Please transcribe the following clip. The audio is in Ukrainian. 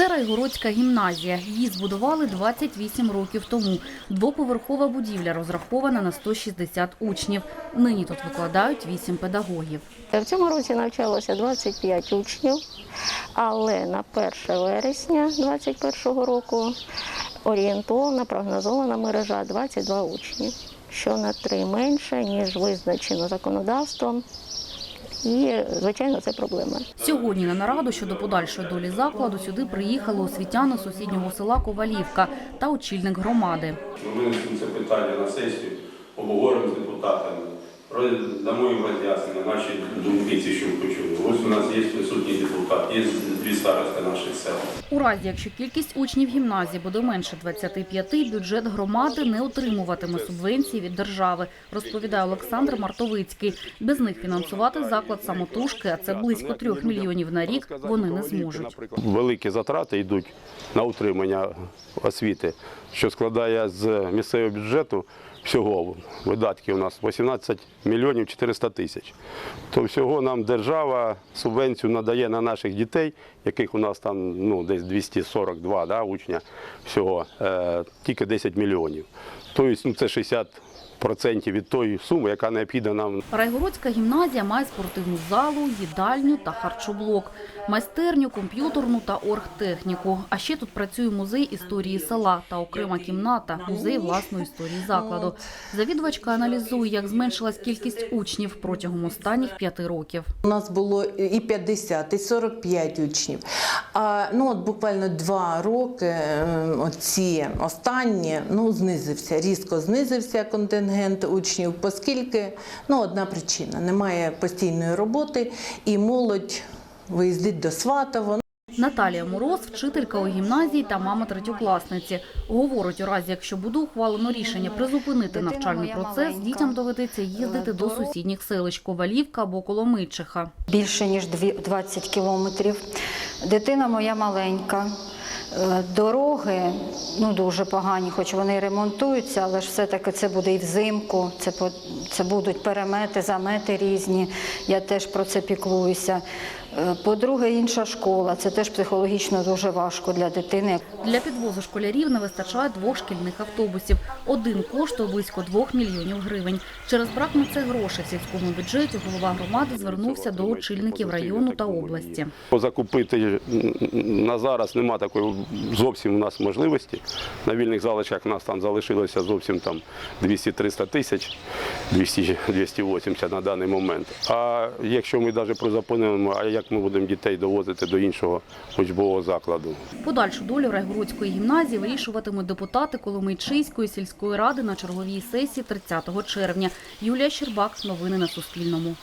Це Райгородська гімназія. Її збудували 28 років тому. Двоповерхова будівля розрахована на 160 учнів. Нині тут викладають 8 педагогів. В цьому році навчалося 25 учнів, але на 1 вересня 2021 року орієнтовна прогнозована мережа 22 учні, що на 3 менше, ніж визначено законодавством. І, звичайно, це проблема. Сьогодні на нараду щодо подальшої долі закладу сюди приїхали освітяни сусіднього села Ковалівка та очільник громади. Ми винесемо це питання на сесію, обговоримо з депутатами, дамо їм роз'яснення, наші думки ці, що почули. Ось у нас є присутній депутат, є дві старости наших сел. У разі, якщо кількість учнів гімназії буде менше 25, бюджет громади не отримуватиме субвенції від держави, розповідає Олександр Мартовицький. Без них фінансувати заклад самотужки, а це близько трьох мільйонів на рік, вони не зможуть. Великі затрати йдуть на утримання освіти, що складає з місцевого бюджету всього видатки у нас 18 мільйонів 400 тисяч. То всього нам держава субвенцію надає на наших дітей, яких у нас там ну, десь 242 да, учня всього, е, тільки 10 мільйонів. Тобто ну, це 60 процентів від тої суми, яка необхідна нам Райгородська гімназія має спортивну залу, їдальню та харчоблок, майстерню, комп'ютерну та оргтехніку. А ще тут працює музей історії села та окрема кімната музей власної історії закладу. Завідувачка аналізує, як зменшилась кількість учнів протягом останніх п'яти років. У нас було і 50, і 45 учнів. А ну от буквально два роки, е, оці останні, ну знизився, різко знизився контингент учнів, оскільки ну одна причина: немає постійної роботи, і молодь виїздить до Сватово. Наталія Мороз, вчителька у гімназії та мама третьокласниці. Говорить, у разі, якщо буде ухвалено рішення призупинити навчальний процес, дітям доведеться їздити до сусідніх селищ Ковалівка або Коломийчиха. більше ніж дві- 20 кілометрів. Дитина моя маленька. Е, Дороги ну дуже погані, хоч вони ремонтуються, але ж все-таки це буде і взимку, це, це будуть перемети, замети різні. Я теж про це піклуюся. Е, По-друге, інша школа. Це теж психологічно дуже важко для дитини. Для підвозу школярів не вистачає двох шкільних автобусів. Один коштує близько двох мільйонів гривень. Через брак на це грошей в сільському бюджеті голова громади звернувся до очільників району та області. Закупити на зараз нема такої зовсім у нас можливості. На вільних залишках у нас там залишилося зовсім там 200-300 тисяч, 200 280 на даний момент. А якщо ми навіть призупинимо, а як ми будемо дітей довозити до іншого учбового закладу? Подальшу долю Райгородської гімназії вирішуватимуть депутати Коломийчиської сільської ради на черговій сесії 30 червня. Юлія Щербак. Новини на Суспільному.